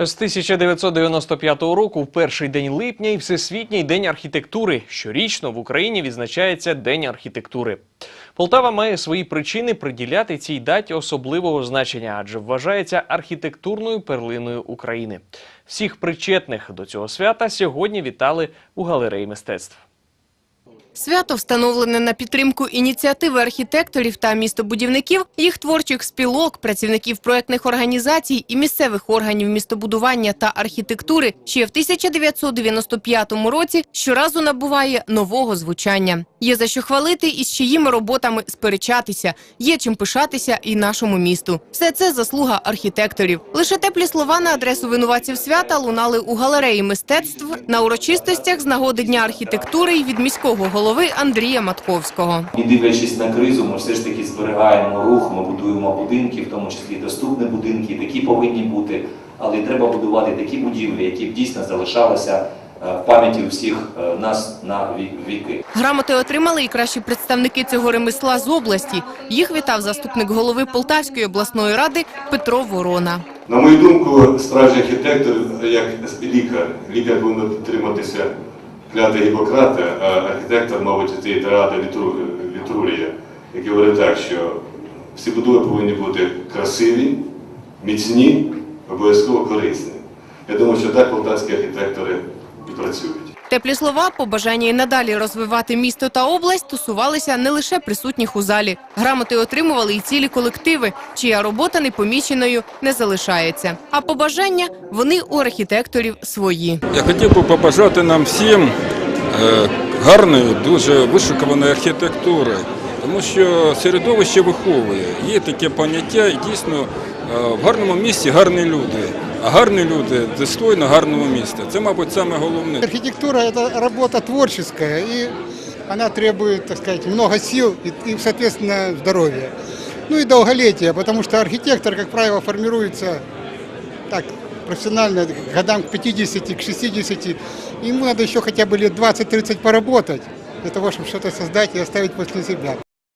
З 1995 року в перший день липня і Всесвітній день архітектури. Щорічно в Україні відзначається День архітектури. Полтава має свої причини приділяти цій даті особливого значення, адже вважається архітектурною перлиною України. Всіх причетних до цього свята сьогодні вітали у галереї мистецтв. Свято встановлене на підтримку ініціативи архітекторів та містобудівників, їх творчих спілок, працівників проектних організацій і місцевих органів містобудування та архітектури ще в 1995 році щоразу набуває нового звучання. Є за що хвалити і з чиїми роботами сперечатися, є чим пишатися і нашому місту. Все це заслуга архітекторів. Лише теплі слова на адресу винуватців свята лунали у галереї мистецтв на урочистостях з нагоди Дня архітектури і від міського голови Андрія Матковського. І дивлячись на кризу, ми все ж таки зберігаємо рух, ми будуємо будинки, в тому числі доступні будинки, такі повинні бути. Але треба будувати такі будівлі, які б дійсно залишалися е, в пам'яті у всіх е, нас на віки. Грамоти отримали і кращі представники цього ремесла з області. Їх вітав заступник голови Полтавської обласної ради Петро Ворона. На мою думку, справжній архітектор як лікар. Лікар повинен підтриматися кляти Гіппократа, а архітектор, мабуть, це Театра Вітрурія, який говорить так, що всі будови повинні бути красиві, міцні, обов'язково корисні. Я думаю, що так полтавські архітектори і працюють. Теплі слова, побажання і надалі розвивати місто та область стосувалися не лише присутніх у залі. Грамоти отримували і цілі колективи, чия робота непоміченою не залишається. А побажання вони у архітекторів свої. Я хотів би побажати нам всім е, гарної, дуже вишукуваної архітектури, тому що середовище виховує. Є таке поняття, і дійсно е, в гарному місті гарні люди. Гарні люди достойно гарного міста. Це, мабуть, саме головне. Архитектура – это работа творческая, и она требует, так сказать, много сил и, соответственно, здоровья. Ну и долголетия, потому что архитектор, как правило, формируется так профессионально годам к 50, к 60. Ему надо еще хотя бы лет 20-30 поработать для того, чтобы что-то создать и оставить после себя.